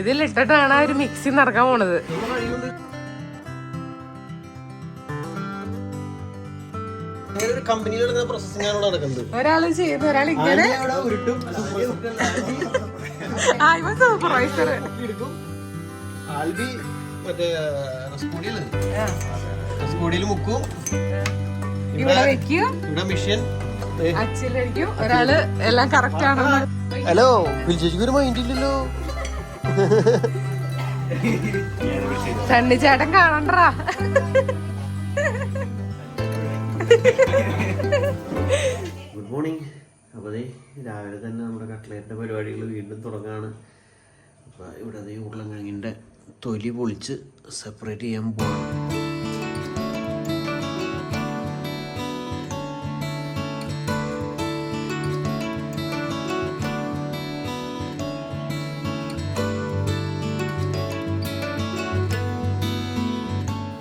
ഇതിലിട്ടിട്ടാണ് ആ ഒരു മിക്സി നടക്കാൻ പോണത്. ഒരാൾ ചെയ്യുന്നു ഒരാൾ ഇങ്ങനെ. സൂപ്പർവൈസർ മുക്കും. ഇവിടെ വെക്കും. ഇവിടെ മിഷൻ ഒരാൾ എല്ലാം കറക്റ്റ് ആണോ ഹലോ വിളിച്ചേച്ചിക്ക് ഒരു മൈൻഡ് ഇല്ലല്ലോ. സണ്ണി ചേട്ടൻ കാണണ്ടാ ഗുഡ് മോർണിംഗ് അപ്പോൾ ദേ രാവിലെ തന്നെ നമ്മുടെ കട്ട്ലേറ്റിന്റെ പരിപാടികൾ വീണ്ടും തുടങ്ങാണ്. അപ്പോൾ ഇവിടെ ഉരുളങ്കിഴങ്ങിന്റെ തൊലി പൊളിച്ച് സെപ്പറേറ്റ് ചെയ്യാൻ പോകണം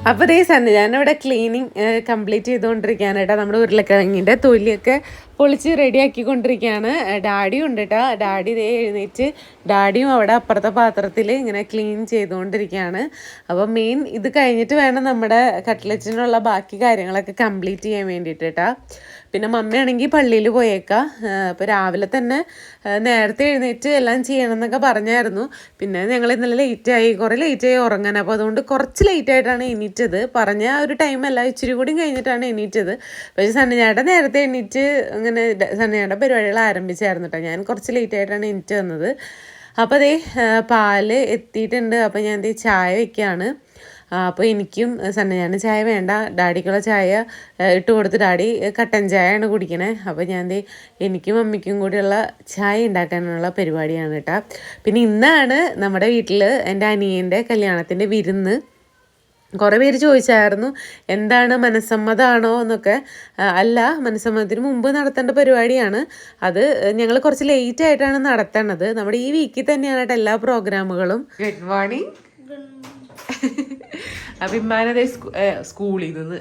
അപ്പോൾ ദേ സണ്ണി ഞാനിവിടെ ക്ലീനിങ് കംപ്ലീറ്റ് ചെയ്തുകൊണ്ടിരിക്കുകയാണ് കേട്ടോ. നമ്മുടെ ഉരുളക്കിഴങ്ങിന്റെ തൊലിയൊക്കെ പൊളിച്ച് റെഡിയാക്കിക്കൊണ്ടിരിക്കുകയാണ്. ഡാഡിയും ഉണ്ട് കേട്ടോ. ഡാഡി ദേ എഴുന്നേറ്റ് ഡാഡിയും അവിടെ അപ്പുറത്തെ പാത്രത്തിൽ ഇങ്ങനെ ക്ലീൻ ചെയ്തുകൊണ്ടിരിക്കുകയാണ്. അപ്പോൾ മെയിൻ ഇത് കഴിഞ്ഞിട്ട് വേണം നമ്മുടെ കട്ട്ലറ്റിനുള്ള ബാക്കി കാര്യങ്ങളൊക്കെ കംപ്ലീറ്റ് ചെയ്യാൻ വേണ്ടിയിട്ട് കേട്ടോ. പിന്നെ മമ്മിയാണെങ്കിൽ പള്ളിയിൽ പോയേക്കാം. അപ്പോൾ രാവിലെ തന്നെ നേരത്തെ എഴുന്നേറ്റ് എല്ലാം ചെയ്യണം എന്നൊക്കെ പറഞ്ഞായിരുന്നു. പിന്നെ ഞങ്ങൾ ഇന്നലെ ലേറ്റായി കുറേ ലേറ്റായി ഉറങ്ങാൻ. അപ്പോൾ അതുകൊണ്ട് കുറച്ച് ലേറ്റായിട്ടാണ് എണീറ്റത്. പറഞ്ഞ ഒരു ടൈമല്ല ഇച്ചിരി കൂടി കഴിഞ്ഞിട്ടാണ് എണീറ്റത്. പക്ഷേ സണ്ണിഞ്ഞാട്ട നേരത്തെ എണീറ്റ് അങ്ങനെ സണ്ണിഞ്ഞാട്ട പരിപാടികൾ ആരംഭിച്ചായിരുന്നു കേട്ടോ ഞാൻ കുറച്ച് ലേറ്റായിട്ടാണ് എണീറ്റ് വന്നത്. അപ്പോൾ അതേ പാൽ എത്തിയിട്ടുണ്ട്. അപ്പോൾ ഞാൻ ദേ ചായ വെക്കുകയാണ് അപ്പോൾ എനിക്കും സണ്ണഞ്ഞാണ് ചായ വേണ്ട. ഡാഡിക്കുള്ള ചായ ഇട്ട് കൊടുത്ത് ഡാഡി കട്ടൻ ചായയാണ് കുടിക്കണേ. അപ്പോൾ ഞാൻ ദേ എനിക്കും അമ്മയ്ക്കും കൂടിയുള്ള ചായ ഉണ്ടാക്കാനുള്ള പരിപാടിയാണ് കേട്ടോ. പിന്നെ ഇന്നാണ് നമ്മുടെ വീട്ടിൽ എന്റെ അനിയന്റെ കല്യാണത്തിന്റെ വിരുന്ന്. കുറേ പേര് ചോദിച്ചായിരുന്നു എന്താണ് മനസ്സമ്മതമാണോ എന്നൊക്കെ. അല്ല മനസ്സമ്മതത്തിന് മുമ്പ് നടത്തേണ്ട പരിപാടിയാണ്. അത് ഞങ്ങൾ കുറച്ച് ലേറ്റ് ആയിട്ടാണ് നടത്തേണ്ടത് നമ്മുടെ ഈ വീക്കിൽ തന്നെയാണ് എല്ലാ പ്രോഗ്രാമുകളും ഗുഡ് മോർണിംഗ് അപ്പൊ ഇമ്മാനത് സ്കൂളിൽ നിന്ന്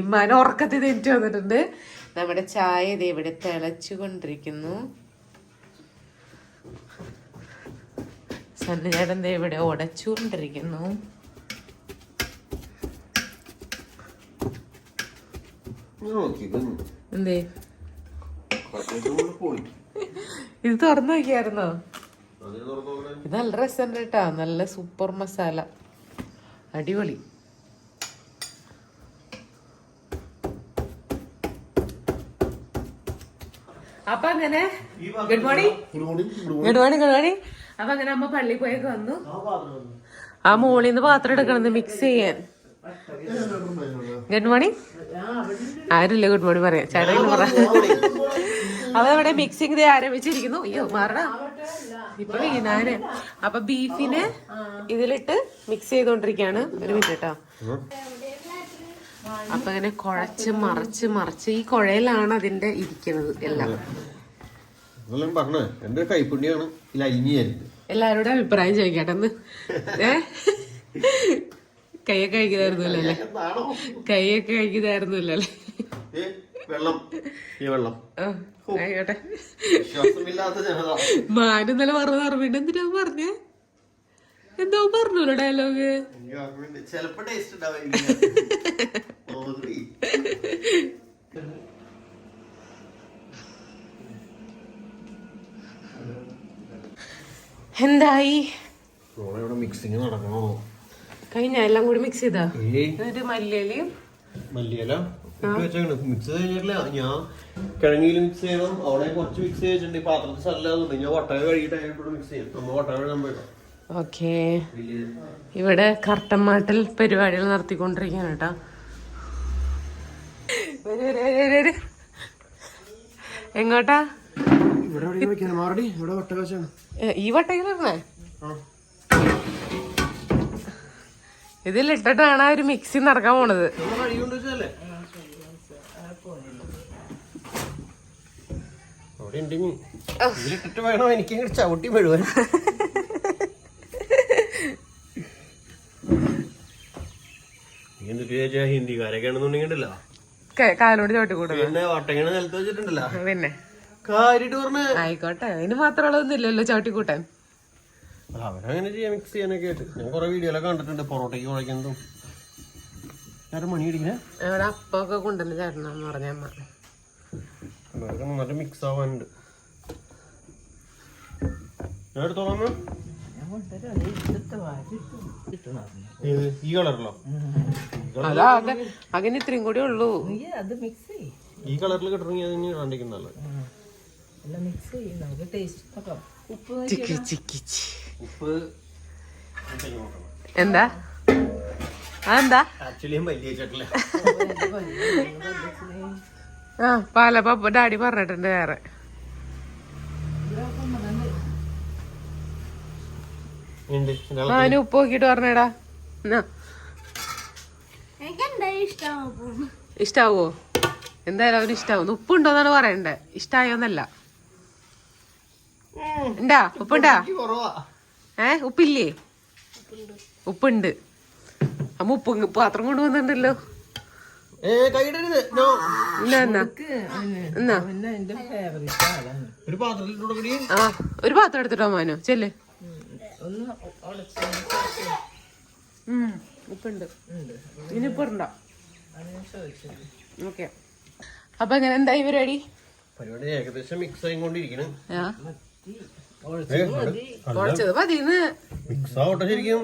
ഇമ്മാന ഉറക്കത്തിൽ തെറ്റ് വന്നിട്ടുണ്ട്. നമ്മുടെ ചായ ഇത് ഇവിടെ തിളച്ചു കൊണ്ടിരിക്കുന്നു സന്നിചേട്ടൻ ഇവിടെ ഉടച്ചുകൊണ്ടിരിക്കുന്നു. എന്തേ? ഇത് തുറന്നു നോക്കിയായിരുന്നോ? ഇത് നല്ല രസം കേട്ടാ. നല്ല സൂപ്പർ മസാല. അടിപൊളി. അപ്പൊ അങ്ങനെ good morning good morning good morning അപ്പൊ അങ്ങനെ അമ്മ പള്ളി പോയൊക്കെ വന്നു. ആ മോളിൽ നിന്ന് പാത്രം എടുക്കണത് മിക്സ് ചെയ്യാൻ. ഗുഡ് മോർണിംഗ് ആരുമില്ല ഗുഡ് മോർണിംഗ് പറയാം. ചേട്ടൻ പറ. അവവിടെ മിക്സിങ് ദേ ആരംഭിച്ചിരിക്കുന്നു. അയ്യോ മാറണ ഇപ്പൊ വീണാന് അപ്പൊ ബീഫിന് ഇതിലിട്ട് മിക്സ് ചെയ്തോണ്ടിരിക്കാണ്. ഒരു മിനിറ്റ് കേട്ടോ അപ്പൊ ഇങ്ങനെ കുഴച്ച് മറച്ച് മറച്ച് ഈ കുഴയിലാണ് അതിന്റെ ഇരിക്കുന്നത് എല്ലാം. പറഞ്ഞേ എന്റെ കൈപ്പുണ്യാണ് എല്ലാവരുടെ അഭിപ്രായം ചോദിക്കട്ടെ ഏഹ് ഏ? കൈയൊക്കെ കഴിക്കുന്നതായിരുന്നല്ലോ അല്ലേ? കൈയൊക്കെ കഴിക്കുന്നതായിരുന്നല്ലോ അല്ലേ വെള്ളം. ഈ വെള്ളം. ആയിക്കോട്ടെ. മാനും ഇന്നലെ പറഞ്ഞത് ഓർമ്മയുണ്ട് എന്തിനാ പറഞ്ഞ? എന്തോ പറഞ്ഞല്ലോ ഡയലോഗ്. ചിലപ്പോ ടേസ്റ്റ് ഉണ്ടാവില്ല എന്തായി? മിക്സിങ് നടക്കണോ? കഴിഞ്ഞ എല്ലാം കൂടി മിക്സ് ചെയ്താ? മല്ലിയിലയും മല്ലിയില? വെച്ചേക്കണ്. മിക്സ് ഞാൻ കിഴങ്ങിയിൽ മിക്സ് ചെയ്യണം. അവിടെ കുറച്ച് മിക്സ് ചെയ്തിട്ടുണ്ട്. പാത്രത്തിൽ ഞാൻ വട്ടക കഴുകിയിട്ട് അതിനോട് മിക്സ് ചെയ്യും നമ്മ വട്ടക കഴുകാൻ പോയിട്ടോ ഓക്കേ. വലിയ ഇവിടെ പരിപാടികൾ നടത്തിക്കൊണ്ടിരിക്കുകയാണ് കേട്ടോ. വരൂ, വരൂ, വരൂ, വരൂ. എങ്ങോട്ടാ? ഈ എവിടെ ഇതിലിട്ടിട്ടാണ് ആ ഒരു മിക്സി നടക്കാൻ പോണത്. ഇതിലിട്ടിട്ട് വേണം എനിക്ക് ചവിട്ടി കാലോട് ചവിട്ടി പിന്നെ വട്ടങ്ങനെ നിലത്ത് വെച്ചിട്ടുണ്ടല്ലോ. പിന്നെ. പറഞ്ഞ ആയിക്കോട്ടെ. അതിന് മാത്രമുള്ളതൊന്നും ഇല്ലല്ലോ ചവിട്ടി കൂട്ടാൻ അല്ല, അവരങ്ങനെ ചെയ്യാൻ മിക്സ് ചെയ്യാനൊക്കെ ആയിട്ട്. ഞാൻ കുറെ വീഡിയോയിലൊക്കെ കണ്ടിട്ടുണ്ട് പൊറോട്ടയ്ക്ക് കുഴക്കുന്നതും ചേട്ടൻ മണി അടിക്കണേ ഇവിടെ അപ്പൊക്കെ കൊണ്ടുവന്ന് ചേട്ടനെന്ന് പറഞ്ഞ അമ്മ. അതൊക്കെ നന്നായിട്ട് മിക്സ് ആവാനുണ്ട്. ഞാൻ എടുത്തോളാം അമ്മ? ഏത്? ഈ കളറിലോ? അതാ ആകെ അങ്ങനെ ഇത്രയും കൂടി ഉള്ളൂ. അത് മിക്സ് ചെയ്യും. ഈ കളറിൽ കിട്ടണമെങ്കിൽ അതിന് ഇടാണ്ടിരിക്കുന്നല്ലേ എല്ലാം മിക്സ് ചെയ്യും നമുക്ക് ടേസ്റ്റ് ഉപ്പ് ചിക്കി ചിക്കി. ഉപ്പ് എന്താ എന്താ? അതെന്താ? ആ പാലപ്പ ഡാഡി പറഞ്ഞിട്ടുണ്ട് വേറെ. ഞാൻ ഉപ്പ് നോക്കിട്ട് പറഞ്ഞേടാ. ഇഷ്ടാവോ എന്തായാലും അവന് ഇഷ്ടാവും. ഉപ്പുണ്ടോന്നാണ് പറയണ്ടേ. ഇഷ്ടായോന്നല്ല. ഉണ്ടാ? ഉപ്പുണ്ടാ? കുറവാ. ഏ ഉപ്പില്ലേ? ഉപ്പുണ്ട്. അമ്മ ഉപ്പ് പാത്രം കൊണ്ടുവന്നിട്ടുണ്ടല്ലോ. ഒരു പാത്രം എടുത്തിട്ടോ മോനോ? ചെല്ല്. ഉപ്പുണ്ട്. ഇനി ഉപ്പുണ്ടോ അത് ഞാൻ ചോദിച്ചത്. ഓക്കെ. അപ്പൊ എങ്ങനെ എന്തായി പരിപാടി? പരിപാടി ഏകദേശം മിക്സ് ആയിക്കൊണ്ടിരിക്കണ്. മത്തി മതി. ശരിക്കും.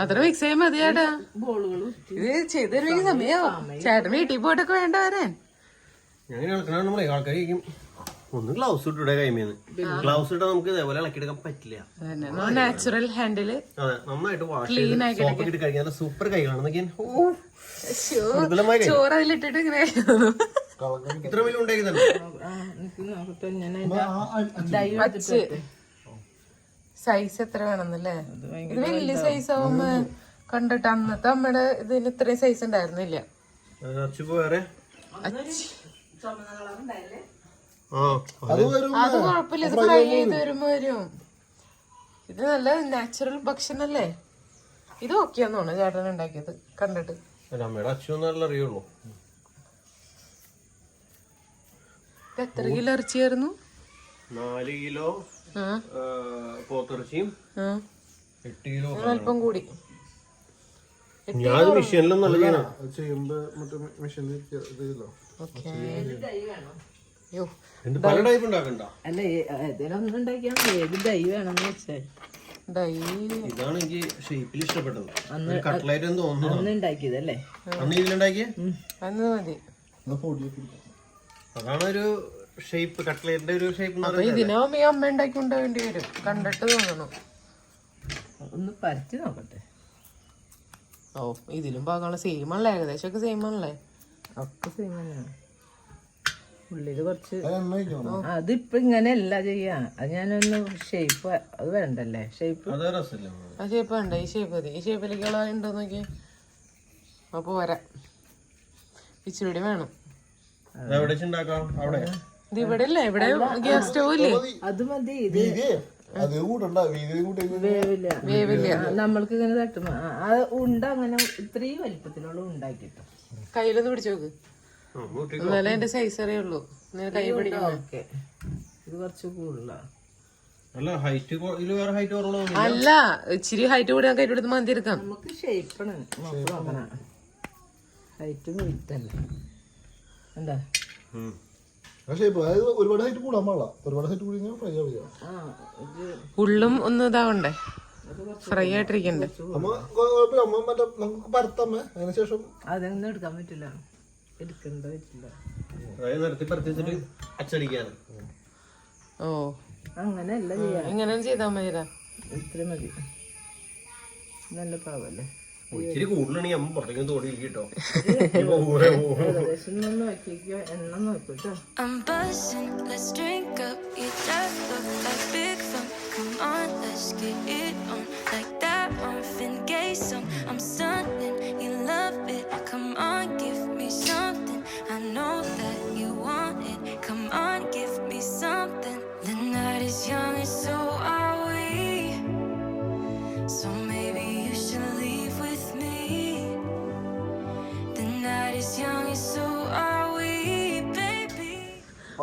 അത്ര മിക്സ് ചെയ്യാൻ മതി ചേട്ടാ ഇത് ചെയ്ത് തരുമെങ്കിൽ സമയാവും ചേട്ടൻ വീട്ടിൽ പോയിട്ടൊക്കെ വേണ്ട വരാൻ ഒന്ന് ഗ്ലൗസ് ഇട്ടിടെ കൈമേന്ന് ഗ്ലൗസ് ഇട്ടാൽ നമുക്ക് ഇതേപോലെ ഇളക്കിയെടുക്കാൻ പറ്റില്ല. നാച്ചുറൽ ഹാൻഡിൽ അതെ നന്നായിട്ട് വാഷ് ചെയ്ത് സോപ്പ് ഇട്ട് കഴിക്കാൻ സൂപ്പർ കൈകളാണ്. ഓ. ചോറ് അതിലിട്ടിട്ട് ഇങ്ങനെ ഇത്ര വലിയ സൈസ് എത്ര വേണമെന്നല്ലേ? ഇത് വലിയ സൈസ് ആവുമ്പോ കണ്ടിട്ട് അന്നത്തെ അമ്മയുടെ ഇതിന് ഇത്രയും സൈസ് ഉണ്ടായിരുന്നില്ല. അത് കുഴപ്പമില്ല ഇത് ഫ്രൈ ചെയ്ത് വരുമ്പോ വരും. ഇത് നല്ല നാച്ചുറൽ ഭക്ഷണല്ലേ ഇത് ഓക്കെയാന്ന് തോന്നുന്നു ചേട്ടൻ ഉണ്ടാക്കിയത് കണ്ടിട്ട്. അമ്മയുടെ അച്ഛൻ നല്ല അറിയുള്ളൂ. എത്ര കിലോ ഇറച്ചിയായിരുന്നു? നാല് കിലോ പോത്തിറച്ചിയും എട്ട് കിലോ അല്പം കൂടി. ഞാൻ മെഷീനിലും നല്ല മെഷീനിൽ പല ടൈപ്പ് ഉണ്ടാക്കണ്ട? അല്ല ഏതെങ്കിലും ഒന്നും ഉണ്ടാക്കിയാൽ മതി. ഏത് ഡൈ വേണമെന്ന് വെച്ചാൽ ഡൈ ഇതാണ് എനിക്ക് ഷേപ്പിൽ ഇഷ്ടപ്പെട്ടത്. കട്ട്ലൈറ്റ് എന്ന് തോന്നുന്നു. അന്ന് ഉണ്ടാക്കിയതല്ലേ? അന്ന് ഇതിലുണ്ടാക്കിയ? അന്ന് മതി. അതാണ് ഒരു ഷേപ്പ് കട്ട്ലേറ്റിന്റെ ഒരു ഷേപ്പ് ഇതിനാവുമ്പോ ഈ അമ്മ ഉണ്ടാക്കി കൊണ്ടുവേണ്ടി വരും. കണ്ടിട്ട് തോന്നണു. ഒന്ന് പരത്തി നോക്കട്ടെ. ഓ ഇതിലും പാകാനുള്ള സെയിം ആണല്ലേ ഏകദേശം ഒക്കെ സെയിം ആണല്ലേ? ഒക്കെ സെയിം തന്നെയാണ് ഉള്ളിൽ കുറച്ച് അതിപ്പോ ഇങ്ങനെയല്ല ചെയ്യാ. അത് ഞാനൊന്ന് ഷേപ്പ് അത് വേണ്ടല്ലേ? ഷേപ്പ് ആ ഷേപ്പ് വേണ്ട. ഈ ഷേപ്പ് മതി. ഈ ഷേപ്പിലേക്കുള്ള ഉണ്ടോ നോക്കി അപ്പൊ പോരാ ഇച്ചിരി വേണം. എവിടെ ഉണ്ടാക്കാം? അവിടെ? ഇത് ഇവിടെ അല്ലേ ഇവിടെ ഗ്യാസ് സ്റ്റവ് ഇല്ലേ? അത് മതി ഇത് വേവില്ല. വേവില്ല. നമ്മൾക്ക് ഇങ്ങനെ തട്ടും. ആ ഉണ്ട അങ്ങനെ ഇത്രയും വലിപ്പത്തിലുള്ള ഉണ്ടാക്കിട്ടു കയ്യിലൊന്ന് പിടിച്ചു നോക്ക്. എന്നാലേ എന്റെ സൈസ് അറിയുള്ളൂ. കൈ പിടിക്കാം ഓക്കെ. ഇത് കുറച്ച് കൂടുതലാണ് അല്ല ഹൈറ്റ് വേറെ ഹൈറ്റ് അല്ല ഇച്ചിരി ഹൈറ്റ് കൂടി നമുക്ക് അതിന്റെ മന്തി എടുക്കാം നമുക്ക് ഷേപ്പാണ് നോക്കണം. ഹൈറ്റും വിത്തല്ലേ എന്താ? പക്ഷേ ഇപ്പൊ അതായത് ഒരുപാട് ഹൈറ്റ് കൂടാൻ പാടില്ല. ഒരുപാട് ഹൈറ്റ് കൂടി ഫ്രൈ ആവില്ല ആ ഇത് ഉള്ളും ഒന്ന് ഇതാവണ്ടേ? ഫ്രൈ ആയിട്ടിരിക്കണ്ടേ? മറ്റേ നമുക്ക് പരത്തമ്മ അതൊന്നും എടുക്കാൻ പറ്റില്ല. എടുക്കേണ്ട ഓ. അങ്ങനെയല്ല ചെയ്യാ. ഇങ്ങനെ ചെയ്താൽ മതിരാ ഇത്ര മതി. നല്ല പാവല്ലേ? ഇച്ചിരി കൂടുതലാണെങ്കിൽ അമ്മ പുറത്തേക്ക് തോടി കേട്ടോ ഏകദേശം ഒന്ന് നോക്കിക്കോ എണ്ണ നോക്കൂട്ടോ I'm buzzing, let's drink up.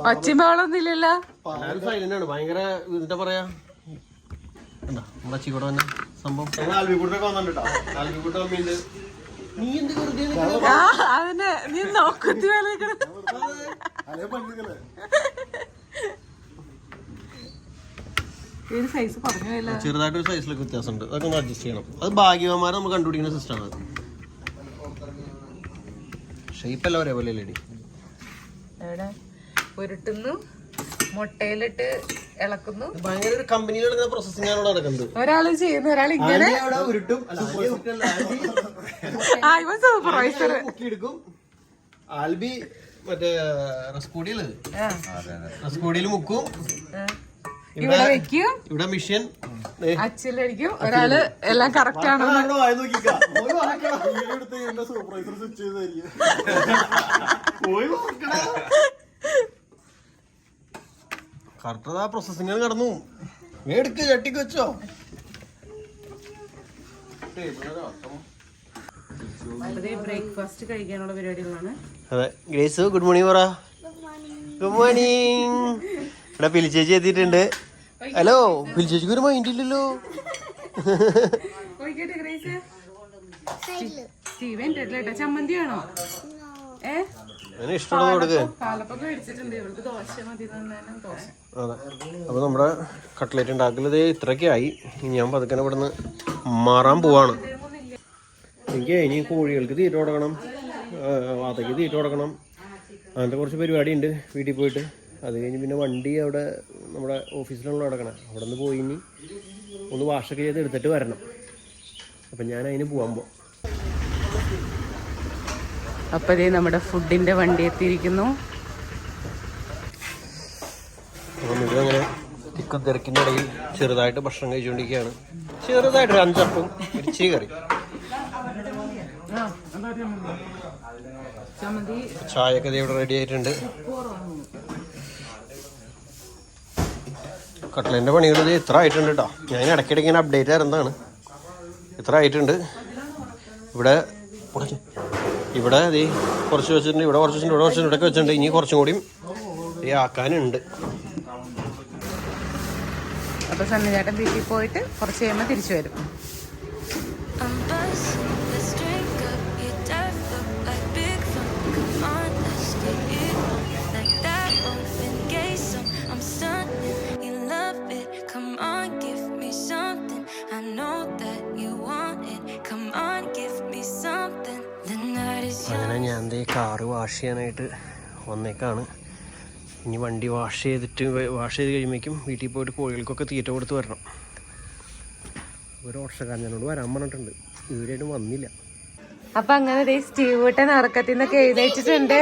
ഒച്ചയും ബഹളൊന്നും ഇല്ലല്ലോ ഭയങ്കര എന്താ പറയാ? എന്താ നമ്മുടെ ചിക്കോടെ തന്നെ സംഭവം? നീ എന്ത് വെറുതെ നിൽക്കണെ? ആ അതിന് നീ നോക്കുത്തി ചെറുതായിട്ട് ഒരു സൈസിലൊക്കെ വ്യത്യാസമുണ്ട്. അതൊക്കെ ഒന്ന് അഡ്ജസ്റ്റ് ചെയ്യണം. അത് ഭാഗ്യവാന്മാരെ നമ്മൾ കണ്ടുപിടിക്കുന്ന സിസ്റ്റമാണ് ആണ്. ഷേപ്പ് എല്ലാം ഒരേപോലെ അല്ലേ എവിടെ? ഉരുട്ടുന്നു മുട്ടയിലിട്ട് ഇളക്കുന്നു. ഭയങ്കര ഒരു കമ്പനിയിലുള്ള പ്രോസസ്സിംഗ് ആണ് നടക്കുന്നത്. ഒരാൾ ചെയ്യുന്നു ഒരാൾ ഇങ്ങനെ. ഉരുട്ടും ആ ഇവൻ സൂപ്പർവൈസർ മുക്കിയെടുക്കും ആൽബി മറ്റേ റസ്കൂടിയല്ലേ റസ്കൂടിയിൽ മുക്കും. ഇവിടെ വെക്കും. ഇവിടെ മിഷൻ അച്ചിലടിക്കും. ഒരാൾ എല്ലാം കറക്റ്റ് ആണോ സൂപ്പർവൈസർ സ്വിച്ച് ചെയ്തായിരിക്കും. കറക്റ്റ് ആ കടന്നു. നടന്നു എടുക്ക് ചട്ടിക്ക് വെച്ചോ. ബ്രേക്ക്ഫാസ്റ്റ് കഴിക്കാനുള്ള പരിപാടികളാണ്. അതെ ഗ്രേസ് ഗുഡ് മോർണിംഗ് പറ. ഗുഡ് മോർണിംഗ് ഇവിടെ പിലിച്ചേച്ചി എത്തിയിട്ടുണ്ട്. ഹലോ പിലിച്ചേച്ചിക്ക് ഒരു മൈൻഡ് ഇല്ലല്ലോ. സ്റ്റീവൻ ചമ്മന്തി ആണോ ഏ? ഇഷ്ടമുള്ളത് കൊടുക്ക്. അതെ. അപ്പോൾ നമ്മുടെ കട്ട്ലേറ്റ് ഉണ്ടാക്കുന്നത് ഇത്രക്കായി ഇനി ഞാൻ പതുക്കനെ ഇവിടുന്ന് മാറാൻ പോവാണ്. എനിക്ക് ഇനി കോഴികൾക്ക് തീറ്റ കൊടുക്കണം. ആ, വാതയ്ക്ക് തീറ്റ കൊടുക്കണം. അങ്ങനത്തെ കുറച്ച് പരിപാടി ഉണ്ട് വീട്ടിൽ പോയിട്ട്. അത് കഴിഞ്ഞ് പിന്നെ വണ്ടി അവിടെ നമ്മുടെ ഓഫീസിലുള്ള കിടക്കണം അവിടെ നിന്ന് പോയി ഇനി ഒന്ന് വാഷൊക്കെ ചെയ്ത് എടുത്തിട്ട് വരണം. അപ്പം ഞാൻ അതിന് പോകാൻ പോകും അപ്പൊ ദേ നമ്മുടെ ഫുഡിന്റെ വണ്ടി എത്തിയിരിക്കുന്നു. തിക്കും തിരക്കിന്റെ ഇടയിൽ ചെറുതായിട്ട് ഭക്ഷണം കഴിച്ചുകൊണ്ടിരിക്കുകയാണ്. ചെറുതായിട്ട് ഒരു അഞ്ചപ്പം ഇരിച്ചി കറി. ചായയൊക്കെ ഇവിടെ റെഡി ആയിട്ടുണ്ട്. കട്ട്ലേന്റെ പണികൾ ഇത് ഇത്ര ആയിട്ടുണ്ട് കേട്ടോ ഞാൻ ഇടയ്ക്കിടയ്ക്ക് ഇങ്ങനെ അപ്ഡേറ്റ് തരുന്നതാണ് ഇത്ര ആയിട്ടുണ്ട്. ഇവിടെ ഇവിടെ ദേ കുറച്ച് വെച്ചിട്ടുണ്ട് ഇവിടെ കുറച്ച് വെച്ചിട്ടുണ്ട് ഇവിടെ കുറച്ച് ഇവിടെ വെച്ചിട്ടുണ്ട്. ഇനി കുറച്ചും കൂടിയും ഈ ആക്കാനുണ്ട്. അപ്പൊ സണ്ണിചേട്ടൻ വീട്ടിൽ പോയിട്ട് കുറച്ച് കഴിയുമ്പോൾ തിരിച്ചു വരും. കാറ് വാഷ് ചെയ്യാനായിട്ട് വന്നേക്കാണ്. ഇനി വണ്ടി വാഷ് ചെയ്തിട്ട് വാഷ് ചെയ്ത് കഴിയുമ്പോഴേക്കും വീട്ടിൽ പോയിട്ട് കോഴികൾക്കൊക്കെ തീറ്റ കൊടുത്ത് വരണം. ഒരു വർഷക്കാരനോട് വരാൻ പറഞ്ഞിട്ടുണ്ട്. ഇതുവരെയായിട്ടും വന്നില്ല. അപ്പൊ അങ്ങനെ സ്റ്റീവൂട്ടൻ ഉറക്കത്തിൽ നിന്നൊക്കെ എഴുന്നേറ്റിട്ടുണ്ട്.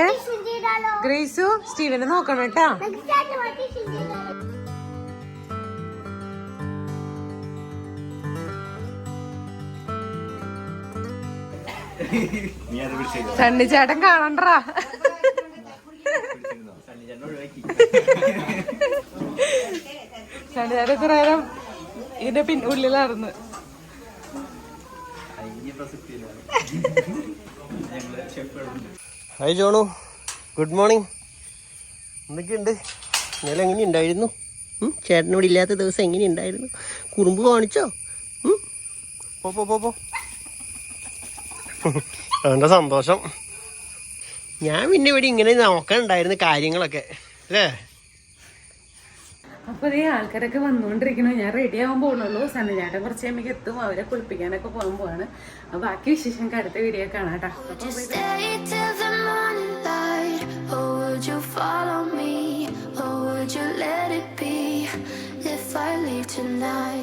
ഗ്രേസു സ്റ്റീവനെ നോക്കണം കേട്ടാ. സണ്ണിച്ചേട്ടൻ കാണണ്ടാ സണ്ണിച്ചേട്ടൻ ഇത്ര നേരം ഇതിന്റെ പിൻ ഉള്ളിലായിരുന്നു. Hi John. ഗുഡ് മോർണിംഗ് എന്തൊക്കെയുണ്ട്? ഇന്നലെ എങ്ങനെ ഉണ്ടായിരുന്നു? ചേട്ടനോട് ഇല്ലാത്ത ദിവസം എങ്ങനെ ഉണ്ടായിരുന്നു? കുറുമ്പ് കാണിച്ചോ? പോ പോ പോ. അവന്റെ സന്തോഷം? ഞാൻ പിന്നെ ഇവിടെ ഇങ്ങനെ നോക്കണ്ടായിരുന്നു കാര്യങ്ങളൊക്കെ. അല്ലേ? അപ്പൊ ഈ ആൾക്കാരൊക്കെ വന്നുകൊണ്ടിരിക്കണു ഞാൻ റെഡി ആവാൻ പോകുന്നുള്ളൂ സണ്ണിചാട്ടൻ കുറച്ച് കഴിയുമ്പോൾ എത്തും. അവരെ കുളിപ്പിക്കാനൊക്കെ പോകാൻ പോവാണ്. അപ്പൊ ബാക്കി വിശേഷം അടുത്ത വീഡിയോ കാണാം കേട്ടോ. Would you stay till the morning light? Or would you follow me? Or would you let it be? If I leave tonight?